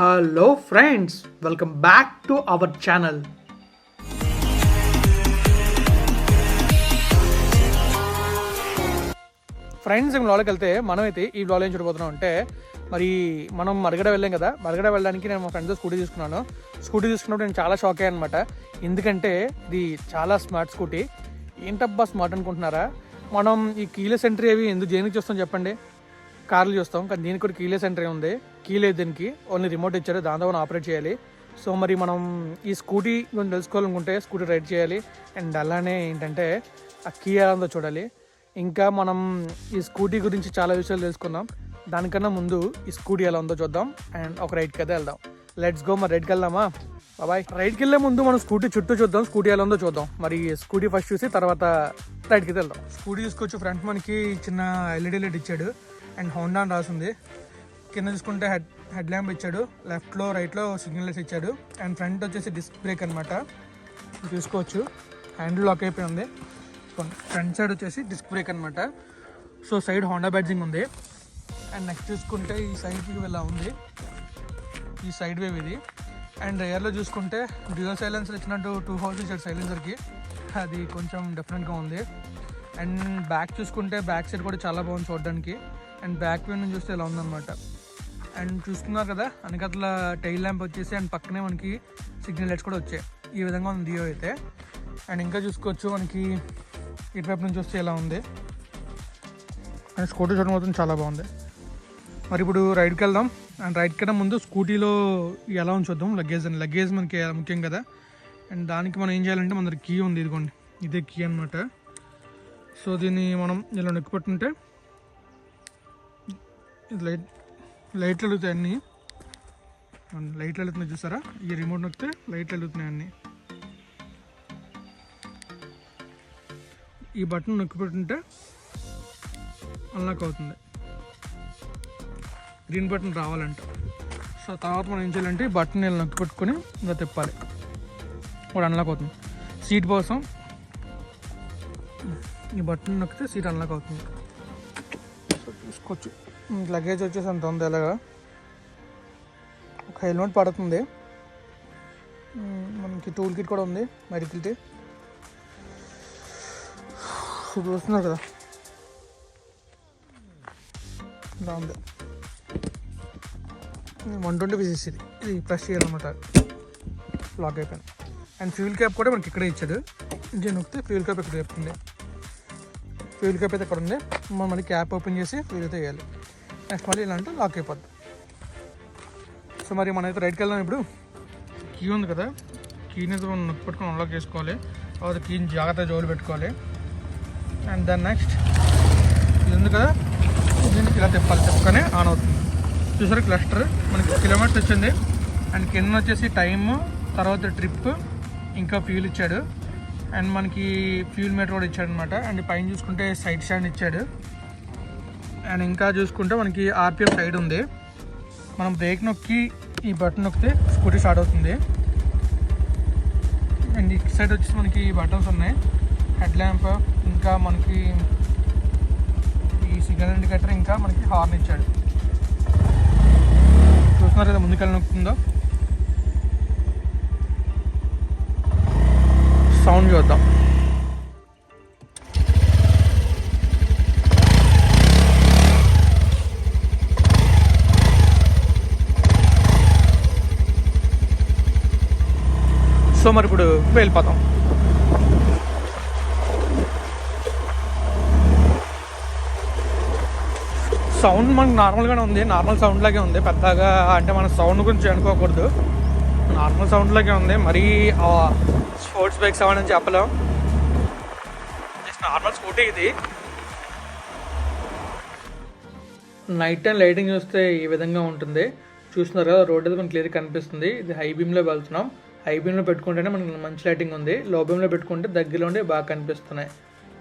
Hello friends welcome back to our channel friends ఈ వ్లాగ్కి వెళ్తే మనమైతే ఈ వ్లాగ్ ఏం చూడబోతున్నాం అంటే మరి మనం మరగడ వెళ్ళాం కదా మరగడ వెళ్ళడానికి నేను మా ఫ్రెండ్స్ స్కూటీ తీసుకున్నాను. స్కూటీ తీసుకున్నప్పుడు నేను చాలా షాక్ అయ్యాను అనమాట ఎందుకంటే ఇది చాలా స్మార్ట్ స్కూటీ ఏంటబ్బా స్మార్ట్ అనుకుంటున్నారా? మనం ఈ కీలెస్ ఎంట్రీ అవి ఎందుకు దేనికి చూస్తాం చెప్పండి? కార్లు చూస్తాం. కానీ దీనికి కూడా కీలెస్ ఎంట్రీ ఉంది. కీలేదు దీనికి. ఓన్లీ రిమోట్ ఇచ్చారు. దాంతో మనం ఆపరేట్ చేయాలి. సో మరి మనం ఈ స్కూటీ గురించి తెలుసుకోవాలనుకుంటే స్కూటీ రైడ్ చేయాలి. అండ్ అలానే ఏంటంటే ఆ కీ ఎలా ఉందో చూడాలి. ఇంకా మనం ఈ స్కూటీ గురించి చాలా విషయాలు తెలుసుకుందాం. దానికన్నా ముందు ఈ స్కూటీ ఎలా ఉందో చూద్దాం. అండ్ ఒక రైడ్కి అయితే వెళ్దాం. లెట్స్ గో మరి రైడ్కి వెళ్దామా? బాబాయ్. రైడ్కి వెళ్ళే ముందు మనం స్కూటీ చుట్టూ చూద్దాం. స్కూటీ ఎలా ఉందో చూద్దాం. మరి స్కూటీ ఫస్ట్ చూసి తర్వాత రైడ్కి వెళ్దాం. స్కూటీ తీసుకొచ్చి ఫ్రంట్ మనకి చిన్న ఎల్ఈడి లైట్ ఇచ్చాడు. అండ్ హోండా అని రాసింది. కింద చూసుకుంటే హెడ్ హెడ్ ల్యాంప్ ఇచ్చాడు. లెఫ్ట్లో రైట్లో సిగ్నల్స్ ఇచ్చాడు. అండ్ ఫ్రంట్ వచ్చేసి డిస్క్ బ్రేక్ అనమాట చూసుకోవచ్చు. హ్యాండిల్ లాక్ అయిపోయి ఉంది. ఫ్రంట్ సైడ్ వచ్చేసి డిస్క్ బ్రేక్ అనమాట సో సైడ్ హోండా బ్యాడ్జింగ్ ఉంది. అండ్ నెక్స్ట్ చూసుకుంటే ఈ సైడ్ వ్యూ ఇలా ఉంది? ఈ సైడ్ వేవ్ ఇది. అండ్ రేయర్లో చూసుకుంటే డ్యూయల్ సైలెన్సర్ ఇచ్చినట్టు టూ హౌస్ ఇచ్చాడు సైలెన్సర్కి. అది కొంచెం డిఫరెంట్గా ఉంది. అండ్ బ్యాక్ చూసుకుంటే బ్యాక్ సైడ్ కూడా చాలా బాగుంది చూడడానికి. అండ్ బ్యాక్ వ్యూ నుంచి చూస్తే ఇలా ఉందన్నమాట. అండ్ చూస్తున్నారు కదా అనకట్ల టైల్ ల్యాంప్ వచ్చేసి అండ్ పక్కనే మనకి సిగ్నల్ లైట్స్ కూడా వచ్చాయి. ఈ విధంగా ఉంది దియో అయితే. అండ్ ఇంకా చూసుకోవచ్చు మనకి ఇటువైపు నుంచి వస్తే ఎలా ఉంది. అండ్ స్కూటీ చూడడం మాత్రం చాలా బాగుంది. మరి ఇప్పుడు రైడ్కి వెళ్దాం. అండ్ రైడ్ వెళ్ళడం ముందు స్కూటీలో ఎలా ఉంది చూద్దాం లగేజ్ అని. లగేజ్ మనకి ముఖ్యం కదా. అండ్ దానికి మనం ఏం చేయాలంటే మన దగ్గర కీ ఉంది ఇదిగోండి. ఇదే కీ అనమాట సో దీన్ని మనం ఇలా నొక్కి పెట్టుంటే ఇది లైట్ లైట్లు వెలుగుతాయి అన్నీ. లైట్లు వెలుగుతున్నాయి చూసారా? ఈ రిమోట్ నొక్కితే లైట్లు వెలుగుతున్నాయి అన్నీ. ఈ బటన్ నొక్కి పెట్టుంటే అన్లాక్ అవుతుంది. Green button రావాలంట. సో తర్వాత మనం ఏం చేయాలంటే ఈ బటన్ ఇలా నొక్కి పెట్టుకొని ఇలా తిప్పాలి. వాడు అన్లాక్ అవుతుంది. సీట్ కోసం ఈ బటన్ నొక్కితే సీట్ అన్లాక్ అవుతుంది. సో తీసుకోవచ్చు లగేజ్ వచ్చేసి అంత ఉంది ఎలాగా ఒక హెల్మెట్ పడుతుంది. మనకి టూల్ కిట్ కూడా ఉంది మెడికల్ది చూస్తున్నారు కదా. ఇలా ఉంది. వన్ ట్వంటీ పీసెస్ ఇది. ఇది ప్రెస్ చేయాలన్నమాట లాక్ అయిపోయింది. అండ్ ఫ్యూల్ క్యాప్ కూడా మనకి ఇక్కడే ఇచ్చాడు. ఇంజిన్ నొక్కితే ఫ్యూల్ క్యాప్ ఇక్కడ చెప్తుంది. ఫ్యూల్ క్యాప్ అయితే ఇక్కడ ఉంది. మనం మళ్ళీ క్యాప్ ఓపెన్ చేసి ఫ్యూల్ అయితే వేయాలి. నెక్స్ట్ మళ్ళీ ఇలా అంటే లాక్ అయిపోద్ది. సో మరి మనమైతే రైట్కి వెళ్దాం ఇప్పుడు. కీ ఉంది కదా. కీని అయితే మనం నొక్కి పెట్టుకొని అన్లాక్ చేసుకోవాలి. తర్వాత కీని జాగ్రత్తగా జోలు పెట్టుకోవాలి. అండ్ దాని నెక్స్ట్ ఇది ఉంది కదా. దీనికి ఇలా తిప్పాలి. తిప్పగానే ఆన్ అవుతుంది. చూసారు క్లస్టర్ మనకి కిలోమీటర్స్ వచ్చింది. అండ్ కింద వచ్చేసి టైమ్ తర్వాత ట్రిప్ ఇంకా ఫ్యూల్ ఇచ్చాడు. అండ్ మనకి ఫ్యూల్ మీటర్ కూడా ఇచ్చాడు అనమాట అండ్ పైన చూసుకుంటే సైడ్ స్టాండ్ ఇచ్చాడు. అండ్ ఇంకా చూసుకుంటే మనకి ఆర్పిఎం సైడ్ ఉంది. మనం బ్రేక్ నొక్కి ఈ బటన్ నొక్కితే స్కూటీ స్టార్ట్ అవుతుంది. అండ్ ఇటు సైడ్ వచ్చేసి మనకి బటన్స్ ఉన్నాయి. హెడ్ ల్యాంప్ ఇంకా మనకి ఈ సిగ్నల్ ఇండికేటర్ ఇంకా మనకి హార్న్ ఇచ్చాడు. చూస్తున్నారు కదా ముందుకెళ్ళి నొక్కుతుందో? సౌండ్ చూద్దాం. సో మరి ఇప్పుడు వెళ్ళిపోతాం. సౌండ్ మనకు నార్మల్గానే ఉంది. నార్మల్ సౌండ్ లాగే ఉంది. పెద్దగా అంటే మన సౌండ్ గురించి అనుకోకూడదు. నార్మల్ సౌండ్ లాగే ఉంది. మరీ స్పోర్ట్స్ బైక్స్ అని చెప్పలేం. జస్ట్ నార్మల్ స్కూటీ ఇది. నైట్ టైం లైటింగ్ చూస్తే ఈ విధంగా ఉంటుంది. చూస్తున్నారు కదా రోడ్ అయితే మనకి క్లియర్ కనిపిస్తుంది. ఇది హై బీమ్లో వెళ్తున్నాం. ఐబీఎంలో పెట్టుకుంటేనే మనకి మంచి లైటింగ్ ఉంది. లో బీమ్లో పెట్టుకుంటే దగ్గరలో ఉండి బాగా కనిపిస్తున్నాయి.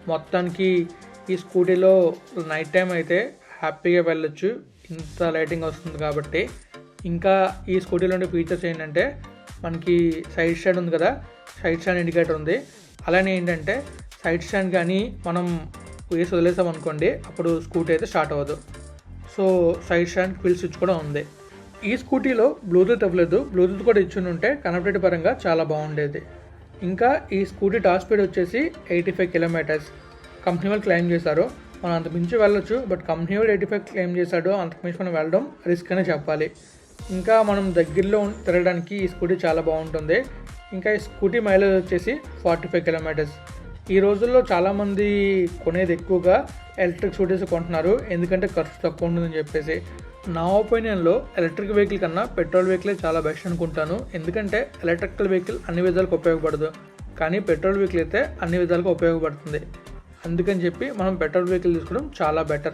మొత్తానికి ఈ స్కూటీలో నైట్ టైం అయితే హ్యాపీగా వెళ్ళొచ్చు. ఇంత లైటింగ్ వస్తుంది కాబట్టి. ఇంకా ఈ స్కూటీలో ఉండే ఫీచర్స్ ఏంటంటే మనకి సైడ్ స్టాండ్ ఉంది కదా సైడ్ స్టాండ్ ఇండికేటర్ ఉంది. అలానే ఏంటంటే సైడ్ స్టాండ్ కానీ మనం వేసి వదిలేసాం అనుకోండి అప్పుడు స్కూటీ అయితే స్టార్ట్ అవ్వదు. So side stand kill switch కూడా ఉంది. ఈ స్కూటీలో బ్లూటూత్ ఇవ్వలేదు. బ్లూటూత్ కూడా ఇచ్చి ఉంటే కనెక్టివిటీ పరంగా చాలా బాగుండేది. ఇంకా ఈ స్కూటీ టాప్ స్పీడ్ వచ్చేసి ఎయిటీ ఫైవ్ కిలోమీటర్స్. కంపెనీ వాళ్ళు క్లెయిమ్ చేశారు. మనం అంత మించి వెళ్ళొచ్చు బట్ కంపెనీ వాళ్ళు ఎయిటీ ఫైవ్ క్లెయిమ్ చేశాడు. అంతకు మించి మనం వెళ్ళడం రిస్క్ అనే చెప్పాలి. ఇంకా మనం దగ్గరలో తిరగడానికి ఈ స్కూటీ చాలా బాగుంటుంది. ఇంకా ఈ స్కూటీ మైలేజ్ వచ్చేసి ఫార్టీ ఫైవ్ కిలోమీటర్స్. ఈ రోజుల్లో చాలామంది కొనేది ఎక్కువగా ఎలక్ట్రిక్ స్కూటీస్ కొంటున్నారు. ఎందుకంటే ఖర్చు తక్కువ ఉంటుందని చెప్పేసి. నా ఒపీనియన్లో ఎలక్ట్రిక్ వెహికల్ కన్నా పెట్రోల్ వెహికలే చాలా బెస్ట్ అనుకుంటాను. ఎందుకంటే ఎలక్ట్రికల్ వెహికల్ అన్ని విధాలకు ఉపయోగపడదు. కానీ పెట్రోల్ వెహికల్ అయితే అన్ని విధాలుగా ఉపయోగపడుతుంది. అందుకని చెప్పి మనం పెట్రోల్ వెహికల్ తీసుకోవడం చాలా బెటర్.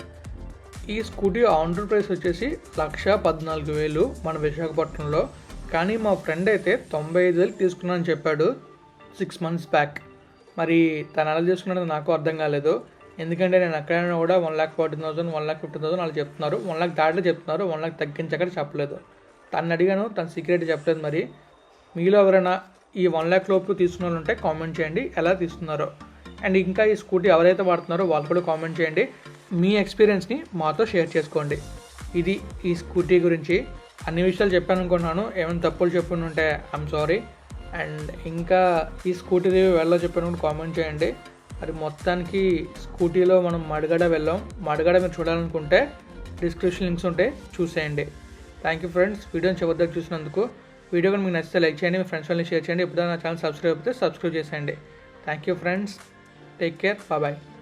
ఈ స్కూటీ ఆన్ రోడ్ ప్రైస్ వచ్చేసి లక్ష పద్నాలుగు వేలు మన విశాఖపట్నంలో. కానీ మా ఫ్రెండ్ అయితే తొంభై ఐదు వేలు తీసుకున్నానని చెప్పాడు. Six months back. మరి తను ఎలా తీసుకున్నది నాకు అర్థం కాలేదు. ఎందుకంటే నేను ఎక్కడైనా కూడా one lakh forty thousand one lakh fifty thousand వాళ్ళు చెప్తున్నారు. వన్ ల్యాక్ దాటిలో చెప్తున్నారు. వన్ ల్యాక్ తగ్గించక చెప్పలేదు. తను అడిగాను తన సీక్రెట్ చెప్పలేదు మరి. మీలో ఎవరైనా ఈ వన్ ల్యాక్ లోపు తీసుకున్న వాళ్ళు ఉంటే కామెంట్ చేయండి. ఎలా తీసుకున్నారో. అండ్ ఇంకా ఈ స్కూటీ ఎవరైతే వాడుతున్నారో వాళ్ళు కూడా కామెంట్ చేయండి. మీ ఎక్స్పీరియన్స్ని మాతో షేర్ చేసుకోండి. ఇది ఈ స్కూటీ గురించి. అన్ని విషయాలు చెప్పాను అనుకున్నాను ఏమైనా తప్పులు చెప్పండి ఉంటే ఐఎమ్ సారీ అండ్ ఇంకా ఈ స్కూటీ రివ్యూ వెళ్ళో చెప్పాను కామెంట్ చేయండి. అది మొత్తానికి స్కూటీలో మనం మడగడ వెళ్ళాం. మడగడ మీరు చూడాలనుకుంటే డిస్క్రిప్షన్ లింక్స్ ఉంటే చూసేయండి. థ్యాంక్ యూ ఫ్రెండ్స్ వీడియోని చివరి చూసినందుకు వీడియో కానీ మీకు నచ్చితే లైక్ చేయండి. మీ ఫ్రెండ్స్ వాళ్ళని షేర్ చేయండి. ఎప్పుడైనా నా ఛానల్ సబ్స్క్రైబ్ అయితే సబ్స్క్రైబ్ చేసేయండి. Thank you friends take care bye